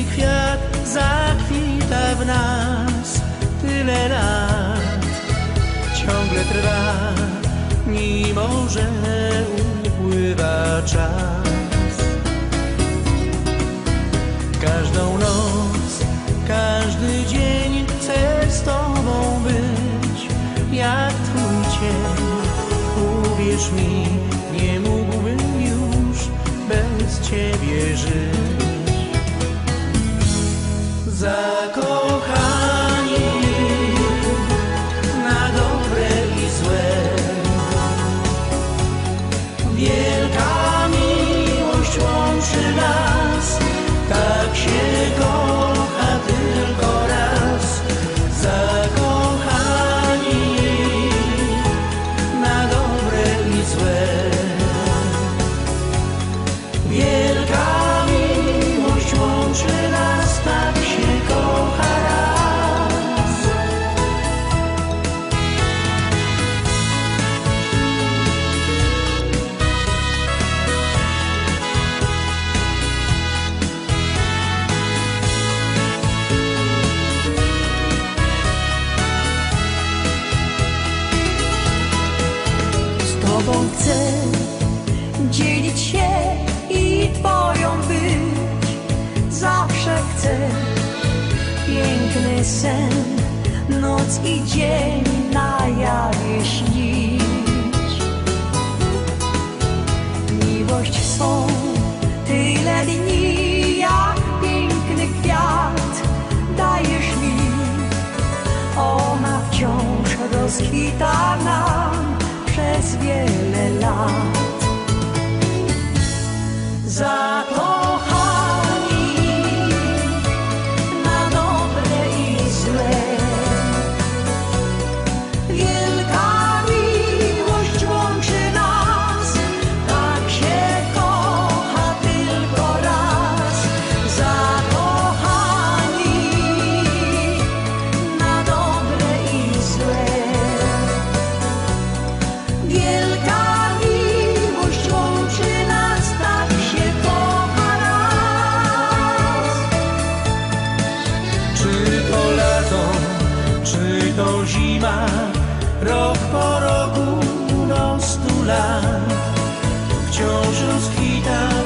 Piękny kwiat zakwita w nas tyle lat. Ciągle trwa, mimo że upływa czas. Każdą noc, każdy dzień chcę z tobą być, jak twój cień. Uwierz mi, nie mógłbym już bez ciebie żyć. Tobą chcę dzielić się i Twoją być. Zawsze chcę piękny sen, noc i dzień na jawie śnić. Miłość swą tyle dni, jak piękny kwiat dajesz mi. Ona wciąż rozkwita nam przez wiele lat. Zima, rok po roku do stu lat. Wciąż rozkwita